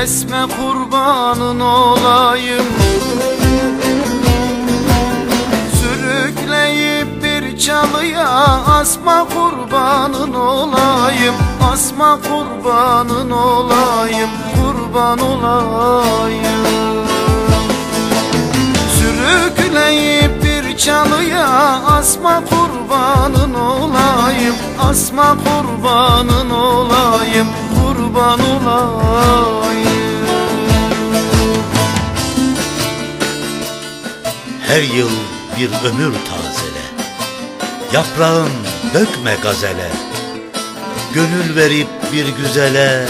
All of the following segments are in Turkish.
kesme kurbanın olayım. Sürükleyip bir çalıya asma kurbanın olayım. Asma kurbanın olayım kurban olayım. Sürükleyip bir çalıya asma kurbanın olayım. Asma kurbanın olayım kurban olayım. Her yıl bir ömür tazele Yaprağın dökme gazele. Gönül verip bir güzele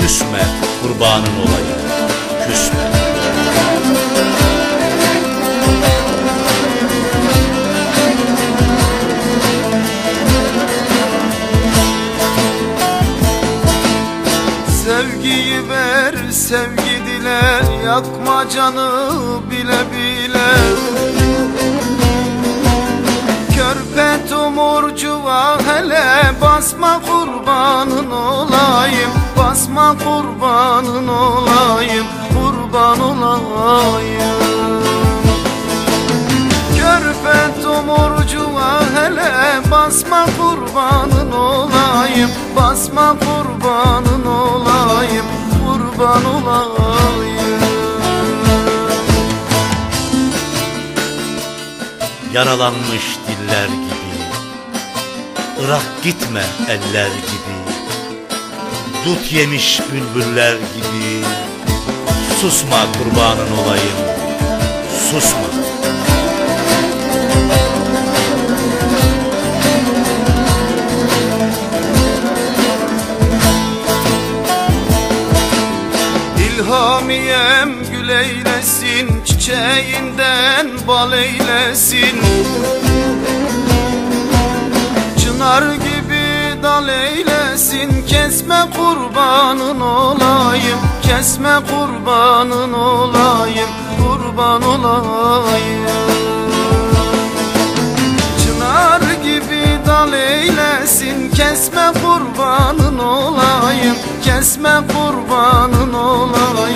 Küsme kurbanın olayım Küsme Sevgiyi ver sevgi dile Yakma canı bile bile. Körpe tomurcuğa hele Basma kurbanın olayım Basma kurbanın olayım Kurban olayım. Körpe tomurcuğa hele Basma kurbanın olayım Basma kurbanın Kurban olayım Yaralanmış diller gibi. Irak gitme eller gibi. Dut yemiş bülbüller gibi. Susma kurbanın olayım. Susma İlhamiyem gül eylesin Çiçeğinden bal eylesin. Çınar gibi dal eylesin Kesme kurbanın olayım Kesme kurbanın olayım Kurban olayım. Çınar gibi dal eylesin Kesme kurbanın olayım Kesme kurbanın olayım